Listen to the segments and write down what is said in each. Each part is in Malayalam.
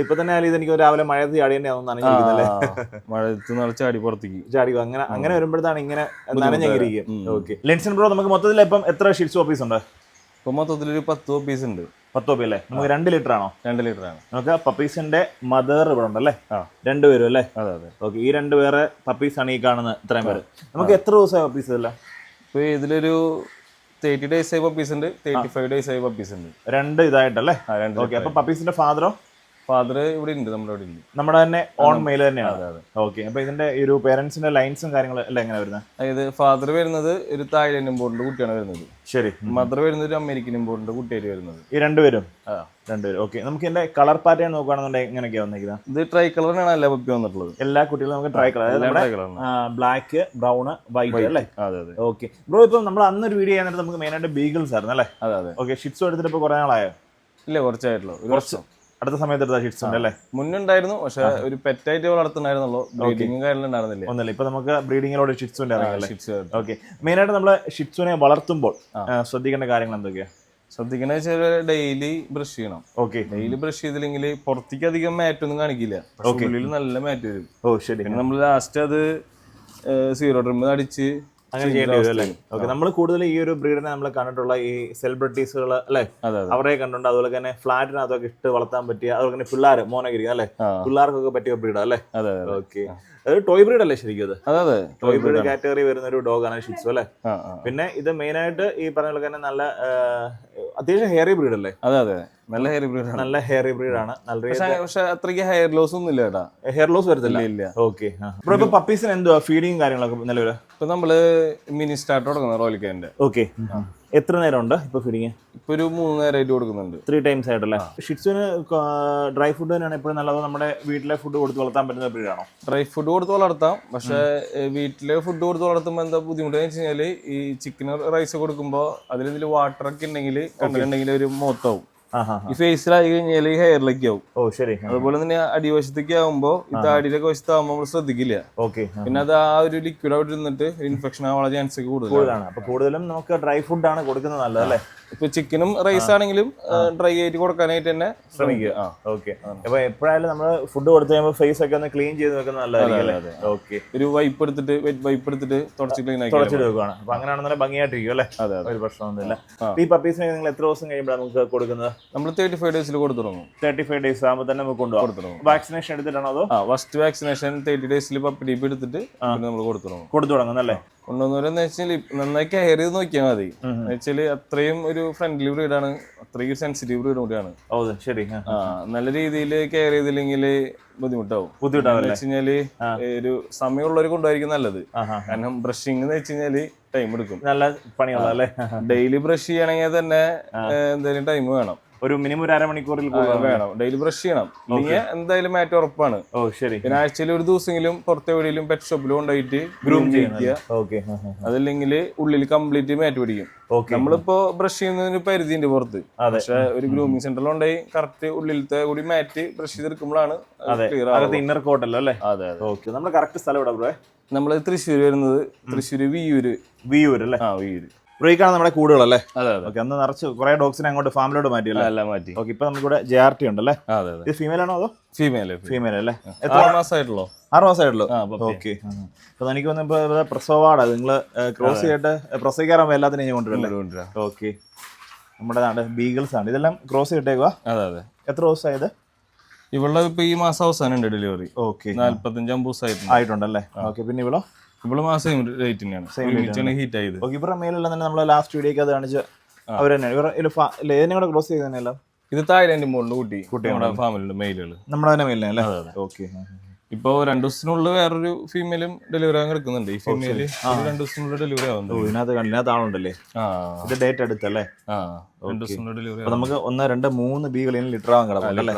ഇപ്പൊ തന്നെ ആയാലും ഇതെനിക്ക് രാവിലെ മഴയത്ത് ചാടി തന്നെയാവും നനഞ്ഞിരിക്കുന്നല്ലേ മഴയത്ത് നല്ല ചാടി പുറത്തേക്ക്. ചാടി അങ്ങനെ അങ്ങനെ വരുമ്പോഴത്താണ് ഇങ്ങനെ നനഞ്ഞിരിക്കും. ഓക്കെ ലെൻസൺ ബ്രോ നമുക്ക് മൊത്തത്തിൽ ഇപ്പം എത്ര ഷീറ്റ്സ് ഓഫീസ് ഉണ്ട്? ഇപ്പൊ മൊത്തത്തിൽ ഒരു പത്ത് ഓഫീസ് ഉണ്ട്. പത്ത് കോപ്പി അല്ലേ? നമുക്ക് രണ്ട് ലിറ്റർ ആണോ? രണ്ട് ലിറ്റർ ആണ്. നമുക്ക് പപ്പീസിന്റെ മദർ ഇവിടെ ഉണ്ടല്ലേ. രണ്ടുപേരും അല്ലേ? അതെ അതെ. ഓക്കെ ഈ രണ്ട് പേരെ പപ്പീസ് ആണ് ഈ കാണുന്നത് ഇത്രയും പേര്. നമുക്ക് എത്ര ദിവസമായി പപ്പീസ് അല്ല ഇപ്പൊ ഇതിലൊരു തേർട്ടി ഡേയ്സ് ആയി പപ്പീസ് ഉണ്ട് തേർട്ടി ഫൈവ് ഡേയ്സ് ആയി പപ്പീസ് ഉണ്ട്. രണ്ട് ഇതായിട്ടല്ലേ? ഓക്കെ അപ്പൊ പപ്പീസിന്റെ ഫാദറോ ഫാദർ ഇവിടെ ഉണ്ട് നമ്മുടെ ഇവിടെ ഉണ്ട്. നമ്മുടെ തന്നെ ഓൺ മെയിൽ തന്നെയാണ് അതെ അതെ. ഓക്കെ അപ്പൊ ഇതിന്റെ ഒരു പേരൻസിന്റെ ലൈൻസും കാര്യങ്ങളും എല്ലാം എങ്ങനെ വരുന്നത് അതായത് ഫാദർ വരുന്നത് ഒരു തായ്ലൻഡ് ഇമ്പോർട്ടിന്റെ കുട്ടിയാണ് വരുന്നത്. ശരി. മദർ വരുന്നത് ഒരു അമേരിക്കൻ ഇമ്പോർട്ടിന്റെ കുട്ടിയായിട്ട് വരുന്നത്. ഈ രണ്ടുപേരും രണ്ടുപേരും. ഓക്കെ നമുക്ക് ഇതിന്റെ കളർ പാറ്റേൺ നോക്കുകയാണെന്നുണ്ടെങ്കിൽ എങ്ങനെയൊക്കെയാ വന്നിരിക്കുന്നത് ഇത് ട്രൈ കളറിനാണ് എല്ലാ പപ്പി വന്നിട്ടുള്ളത്. എല്ലാ കുട്ടികളും നമുക്ക് try colour black brown white അല്ലേ? അതെ അതെ. ഓക്കെ ബ്രോ ഇപ്പം നമ്മൾ അന്നൊരു വീഡിയോ ചെയ്യാൻ നേരത്തെ നമുക്ക് മെയിനായിട്ട് ബീഗിൾസ് ആയിരുന്നു അല്ലേ? അതെ അതെ. ഓക്കെ ഷിറ്റ്സ് എടുത്തിട്ട് ഇപ്പോൾ കുറേ നാളായോ? ഇല്ല കുറച്ചായിട്ടുള്ളൂ. കുറച്ച് വർഷം. അടുത്ത സമയത്ത് എടുത്ത ഷിറ്റ്സ് ഉണ്ട് അല്ലേ മുന്നുണ്ടായിരുന്നു പക്ഷെ ഒരു പെറ്റായിട്ട് വളർത്തുന്നുണ്ടായിരുന്നുള്ളൂ. ബ്രീഡിംഗ് ഉണ്ടായിരുന്നില്ല? ഒന്നല്ല ഇപ്പൊ നമുക്ക് ബ്രീഡിങ്ങിലോട് ഷിറ്റ്സ് ഇറങ്ങിയല്ലേ ഓക്കെ. മെയിൻ ആയിട്ട് നമ്മൾ ഷിറ്റ്സുനെ വളർത്തുമ്പോൾ ശ്രദ്ധിക്കേണ്ട കാര്യങ്ങൾ എന്തൊക്കെയാ? ശ്രദ്ധിക്കണ വെച്ചാൽ ഡെയിലി ബ്രഷ് ചെയ്യണം. ഓക്കെ. ഡെയിലി ബ്രഷ് ചെയ്തില്ലെങ്കിൽ പുറത്തേക്ക് അധികം മാറ്റ് ഒന്നും കാണിക്കില്ല. ഉള്ളിൽ നല്ല മാറ്റ് വരും. ഓ ശരി. നമ്മൾ ലാസ്റ്റ് അത് സീറോ ട്രിം അടിച്ച് അങ്ങനെ ചെയ്യേണ്ടി വരും അല്ലേ? ഓക്കെ നമ്മൾ കൂടുതൽ ഈ ഒരു ബ്രീഡിനെ നമ്മൾ കണ്ടിട്ടുള്ള ഈ സെലിബ്രിറ്റീസുകൾ അല്ലേ? അവരെ കണ്ടിട്ടുണ്ട്. അതുപോലെ തന്നെ ഫ്ലാറ്റിനകത്തൊക്കെ ഇട്ട് വളർത്താൻ പറ്റിയ അതുപോലെ തന്നെ പിള്ളേർ മോനഗിരി അല്ലേ? പിള്ളേർക്കൊക്കെ പറ്റിയ ബ്രീഡാ അല്ലേ? ഓക്കെ അത് ടോയ് ബ്രീഡ് അല്ലേ ശരിക്കും അത് അതെ. ടോയ് ബ്രീഡ് കാറ്റഗറി വരുന്ന ഒരു ഡോഗാണ് ഷിറ്റ്സു അല്ലേ? പിന്നെ ഇത് മെയിനായിട്ട് ഈ പറഞ്ഞ പോലെ തന്നെ നല്ല അത്യാവശ്യം ഹെയറി ബ്രീഡ് അല്ലേ? അതെ അതെ. നല്ല ഹെയർ ബ്രീഡ് ആണ്. നല്ല ഹെയർ ബ്രീഡ് ആണ്. നല്ല പക്ഷെ അത്രയ്ക്ക് ഹെയർ ലോസ് ഒന്നും ഇല്ല കേട്ടാ ഹെയർ ലോസ് വരത്തില്ല? ഇല്ല ഓക്കെ ബ്രോ ഇപ്പൊ പപ്പീസിന് എന്തുവാ? ഫീഡിങ് കാര്യങ്ങളൊക്കെ നിലവിൽ? ഇപ്പൊ നമ്മൾ മിനി സ്റ്റാർട്ട് തുടങ്ങുന്നത് റോലിക്കേന്റെ ഓക്കെ എത്ര നേരം ഉണ്ട് ഇപ്പൊ ഫീഡിങ് ഇപ്പൊ ഒരു മൂന്ന് നേരമായിട്ട് കൊടുക്കുന്നുണ്ട്. ത്രീ ടൈംസ് ആയിട്ടല്ലേ ഷിറ്റ്സുവിന് ഡ്രൈ ഫുഡ് തന്നെയാണ് എപ്പോഴും നല്ലത്? നമ്മുടെ വീട്ടിലെ ഫുഡ് കൊടുത്ത് വളർത്താൻ പറ്റുന്ന ബ്രീഡാണോ ഡ്രൈ ഫുഡ് കൊടുത്ത് വളർത്താം. പക്ഷെ വീട്ടിലെ ഫുഡ് കൊടുത്ത് വളർത്തുമ്പോൾ എന്താ ബുദ്ധിമുട്ട് വെച്ച് കഴിഞ്ഞാൽ ഈ ചിക്കൻ റൈസ് കൊടുക്കുമ്പോൾ അതിൽ ഇതിൽ വാട്ടർ ഒക്കെ ഉണ്ടെങ്കിൽ കണ്ടിട്ടുണ്ടെങ്കിൽ ഒരു ഹാ ഈ ഫേസിലായി കഴിഞ്ഞാൽ ഈ ഹെയറിലേക്ക് ആവും. ഓ ശരി. അതുപോലെ തന്നെ അടിവശത്തേക്ക് ആവുമ്പോ ഈ താടിയിലൊക്കെ വശത്ത് ആവുമ്പോൾ നമ്മൾ ശ്രദ്ധിക്കില്ല. ഓക്കെ പിന്നെ അത് ആ ഒരു ലിക്വിഡ് അവിടെ ഇരുന്നിട്ട് ഇൻഫെക്ഷൻ ആവാനുള്ള ചാൻസ് കൂടുതലാണ്. അപ്പൊ കൂടുതലും നമുക്ക് ഡ്രൈ ഫുഡ് ആണ് കൊടുക്കുന്നത് നല്ലതല്ലേ ഇപ്പൊ ചിക്കനും റൈസ് ആണെങ്കിലും ഡ്രൈ ആയിട്ട് കൊടുക്കാനായിട്ട് തന്നെ ശ്രമിക്കുക. ഓക്കെ. അപ്പൊ എപ്പോഴായാലും നമ്മൾ ഫുഡ് കൊടുത്തു കഴിയുമ്പോൾ ഫേസ് ഒക്കെ ഒന്ന് ക്ലീൻ ചെയ്ത് വെക്കുന്നത് നല്ലതായിരിക്കും അല്ലേ? ഓക്കെ. ഒരു വൈപ്പ് എടുത്തിട്ട് വെറ്റ് വൈപ്പ് എടുത്തിട്ട് തുടച്ച് ക്ലീൻ ആക്കി തുടച്ചിട്ട് വെക്കുകയാണ് അപ്പൊ അങ്ങനെയാണെന്നുണ്ടെങ്കിൽ ഭംഗിയായിട്ടിരിക്കും അല്ലേ? അതെ ഒരു പ്രശ്നമൊന്നുമില്ല. ഈ പപ്പീസിനെ നിങ്ങൾ എത്ര ദിവസം കഴിയുമ്പോഴാണ് നമുക്ക് കൊടുക്കുന്നത്? നമ്മൾ തേർട്ടി ഫൈവ് ഡേയ്സിൽ കൊടുത്തു തുടങ്ങും തേർട്ടി ഫൈവ് ഡേയ്സ് ആകുമ്പോൾ തന്നെ നമുക്ക് കൊണ്ടുപോകും. വാക്സിനേഷൻ എടുത്തിട്ടാണോ അതോ? ആ ഫസ്റ്റ് വാക്സിനേഷൻ തേർട്ടി ഡേയ്സിൽ പപ്പി ഡീപ്പ് എടുത്തിട്ട് നമ്മൾ കൊടുത്തു തുടങ്ങും കൊടുത്തു തുടങ്ങും അല്ലേ? കൊണ്ടുവന്നവരെന്ന് വെച്ചാൽ നന്നായി കെയർ ചെയ്ത് നോക്കിയാൽ മതി. എന്ന് വെച്ചാൽ അത്രയും ഒരു ഫ്രണ്ട്ലി ബ്രീഡാണ് അത്രയും സെൻസിറ്റീവ് ബ്രീഡ് കൂടിയാണ് ശരി. ആ. നല്ല രീതിയിൽ കെയർ ചെയ്തില്ലെങ്കിൽ ബുദ്ധിമുട്ടാവും. ബുദ്ധിമുട്ടാവും വെച്ച് കഴിഞ്ഞാൽ ഒരു സമയമുള്ളവർ കൊണ്ടുപോയിരിക്കും നല്ലത്. കാരണം ബ്രഷിംഗ് എന്ന് വെച്ച് കഴിഞ്ഞാൽ ടൈം എടുക്കും. നല്ല പണിയുള്ള ഡെയിലി ബ്രഷ് ചെയ്യണമെങ്കിൽ തന്നെ എന്തായാലും ടൈം വേണം. ഒരു മിനിമം ഒരു അരമണിക്കൂറിൽ വേണം. ഡെയിലി ബ്രഷ് ചെയ്യണം. ഇല്ലെങ്കിൽ എന്തായാലും മാറ്റം ഉറപ്പാണ്. ഓ ശരി. പിന്നെ ആഴ്ചയിൽ ഒരു ദിവസമെങ്കിലും പുറത്തെവിടെയെങ്കിലും പെറ്റ് ഷോപ്പിൽ കൊണ്ടുപോയിട്ട് ഗ്രൂം ചെയ്യിക്കുക ഓക്കെ. അതല്ലെങ്കിൽ ഉള്ളിൽ കംപ്ലീറ്റ് മാറ്റ് പിടിക്കും. നമ്മളിപ്പോ ബ്രഷ് ചെയ്യുന്നതിന് പരിധി ഉണ്ട് പുറത്ത്. അതെ. പക്ഷെ ഒരു ഗ്രൂമിംഗ് സെന്ററിൽ ഉണ്ടായി കറക്റ്റ് ഉള്ളിലത്തെ കൂടി മാറ്റ് ബ്രഷ് ചെയ്തെടുക്കുമ്പോഴാണ് അതെ ക്ലിയർ ഇന്നർ കോട്ടല്ലോ അല്ലേ? അതെ ഓക്കെ. നമ്മുടെ കറക്റ്റ് സ്ഥലം ഇവിടെ ബ്രോ? നമ്മൾ തൃശ്ശൂർ വരുന്നത് തൃശ്ശൂർ വിയൂര് വിയൂര് അല്ലേ? ആ വിയൂര് ബ്രേക്കാണ് നമ്മുടെ കൂടുകളല്ലേ? ഓക്കെ അന്ന് നിറച്ച് കുറെ ഡോഗ്സിനെ അങ്ങോട്ട് ഫാമിലോട്ട് മാറ്റിയല്ലേ മാറ്റി. ഓക്കെ ഇപ്പൊ നമുക്കിവിടെ ജെ ആർ ടി ഉണ്ടല്ലേ? ഇത് ഫീമെയിൽ ആണോ അതോ ഫീമെയിൽ ഫീമെയിൽ അല്ലേ? എത്ര മാസമായിട്ടുള്ളൂ ആറ് മാസമായിട്ടുള്ളൂ. ഓക്കെ അപ്പൊ എനിക്ക് തോന്നുന്നു പ്രസവാടാ ഇവിടെ നിങ്ങൾ ക്രോസ് ചെയ്തിട്ട് പ്രസവിക്കാറാകുമ്പോൾ എല്ലാത്തിനും കൊണ്ടുവരല്ലേ കൊണ്ടുവരാം. ഓക്കെ നമ്മുടെ നാട് ബീഗിൾസ് ആണ്. ഇതെല്ലാം ക്രോസ് ചെയ്തിട്ടേക്കുക അതെ അതെ. എത്ര ദിവസമായത് ഇവളുടെ ഇപ്പൊ ഈ മാസം അവസാനം ഉണ്ട് ഡെലിവറി ഓക്കെ നാല്പത്തഞ്ചാം ദിവസം ആയിട്ടുണ്ടല്ലേ? ഓക്കെ പിന്നെ ഇവളോ? ഇവൾ മാസം റേറ്റ് തന്നെയാണ്. ഹീറ്റ് ആയത്. ഇവരുടെ മേലുള്ള തന്നെ നമ്മളെ ലാസ്റ്റ് വീഡിയോക്ക് അത് കാണിച്ച അവർ തന്നെയാണ്. ക്ലോസ് കൂടെ ക്രോസ് ചെയ്ത് തന്നെയല്ല? ഇത് തായ്ലാന്റ് മോളിൽ കുട്ടി. നമ്മുടെ ഫാമിലിയുടെ മെയിലുകൾ നമ്മുടെ തന്നെ മേലിനെ അല്ലേ? ഓക്കെ. ഇപ്പൊ രണ്ടു ദിവസത്തിനുള്ളിൽ വേറൊരു ഫീമെയിലും ഡെലിവറി ആകാൻ കിടക്കുന്നുണ്ട്. ഈ ഫീമെയിൽ രണ്ടു ദിവസത്തിനുള്ളിൽ ഡെലിവറി ആവുന്നുണ്ട് ഇതിനകത്ത് ഇതിനകത്ത് ആളുണ്ടല്ലേ? ഇത് ഡേറ്റ് എടുത്തല്ലേ? ആ രണ്ടു ദിവസത്തിനുള്ളിൽ ഡെലിവറി നമുക്ക് ഒന്ന് രണ്ട് മൂന്ന് ബീകൾ ലിറ്റർ ആവാൻ കിടപ്പുണ്ടല്ലേ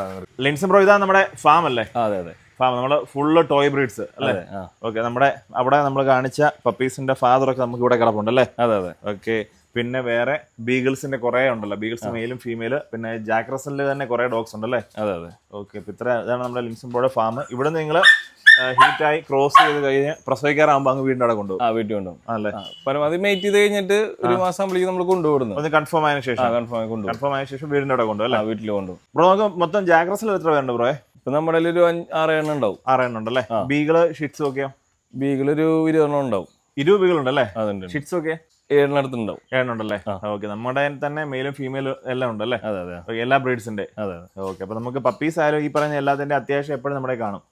ലിൻസ് ബ്രോ ഇതാ നമ്മുടെ ഫാം അല്ലേ? അതെ അതെ. ഫാം നമ്മൾ ഫുള്ള് ടോയ് ബ്രീഡ്സ് അല്ലേ? ഓക്കെ നമ്മുടെ അവിടെ നമ്മൾ കാണിച്ച പപ്പീസിന്റെ ഫാദർ ഒക്കെ നമുക്ക് ഇവിടെ കിടപ്പുണ്ട് അല്ലേ? അതെ അതെ. ഓക്കെ പിന്നെ വേറെ ബീഗിൾസിന്റെ കുറെ ഉണ്ടല്ലോ ബീഗിൾസ് മെയിലും ഫീമെയിൽ പിന്നെ ജാക്ക് റസലിൽ തന്നെ കുറെ ഡോഗ്സ് ഉണ്ടല്ലേ അതെ അതെ. ഓക്കെ ഇപ്പൊ ഇത്ര ഇതാണ് നമ്മുടെ ലിൻസൺ ബ്രോയുടെ ഫാം ഇവിടെ നിങ്ങൾ ഹീറ്റായി ക്രോസ് ചെയ്ത് കഴിഞ്ഞ് പ്രസവിക്കാറാകുമ്പോൾ അങ്ങ് വീടിന്റെ അവിടെ കൊണ്ടുപോകും. ആ വീട്ടിൽ കൊണ്ടുപോകും. അല്ലേ? പരമാവധി മെയ്റ്റ് ചെയ്ത് കഴിഞ്ഞിട്ട് ഒരു മാസം ആകുമ്പോഴേക്കും നമ്മൾ കൊണ്ടുപോകുന്നു ഒന്ന് കൺഫേം ആയതിനു ശേഷം. കൺഫേം ആയി കൊണ്ടുപോകും കൺഫേം ആയ ശേഷം വീടിന്റെ അവിടെ കൊണ്ടുപോകും അല്ലേ? വീട്ടിൽ കൊണ്ടുപോകും ബ്രോ നമുക്ക് മൊത്തം ജാഗ്രസിൽ എത്ര പേരുണ്ട് ബ്രോയെ? ഇപ്പൊ നമ്മുടെ ഒരു ആറെണ്ണം ആറ് എണ്ണം ഉണ്ടാവും. ആറെണ്ണം ഉണ്ടല്ലേ? ബീഗിൾ ഷിറ്റ്സ് ഒക്കെയോ ബീഗിൾ ഒരു ഇരുപതെണ്ണം ഉണ്ടാവും. ഇരുപത് ബീഗളുണ്ടല്ലേ അതുണ്ട്. ഷിറ്റ്സ് ഒക്കെ? ഏഴിനടുത്ത് ഉണ്ടാവും ഏഴുണ്ടല്ലേ ഓക്കെ. നമ്മുടെ തന്നെ മെയിലും ഫീമെയിലും എല്ലാം ഉണ്ടല്ലേ അതെ അതെ. എല്ലാ ബ്രീഡ്സിന്റെ അതെ ഓക്കെ അപ്പൊ നമുക്ക് പപ്പീസ് ആയാലും ഈ പറഞ്ഞ എല്ലാത്തിന്റെ അത്യാവശ്യം എപ്പോഴും നമ്മുടെ കാണും.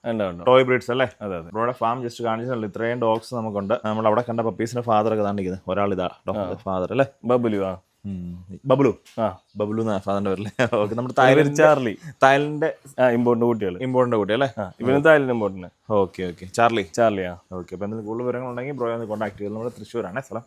ടോയ് ബ്രീഡ്സ് അല്ലേ? അതെ അതെ. ഇവിടെ ഫാം ജസ്റ്റ് കാണിച്ചിട്ടുണ്ട്. ഇത്രയും ഡോഗ്സ് നമുക്കുണ്ട്. നമ്മൾ അവിടെ കണ്ട പപ്പീസിന്റെ ഫാദർ ഒക്കെ കാണിക്കുന്നത് ഒരാൾ ഇതാ ഫാദർ അല്ലേ? ബബുലു ആ ബബ്ലു. ആ ബബ്ലു എന്നാ ഫാദറിന്റെ പേരല്ലേ ഓക്കെ നമ്മുടെ തായ്ലൻഡ് ചാർലി. തായ്ലൻഡിന്റെ ഇമ്പോർട്ടന്റ് കുട്ടികൾ ഇമ്പോർട്ടന്റ് കുട്ടി അല്ലേ? ആ ഇവന് Thailand important okay okay. Charlie. ചാർലിയാ okay അപ്പൊ എന്തെങ്കിലും കൂടുതൽ വിവരങ്ങളുണ്ടെങ്കിൽ ബ്രോയെ ഒന്ന് കോൺടാക്ട് ചെയ്തു നമ്മുടെ തൃശ്ശൂരാണ് സ്ഥലം.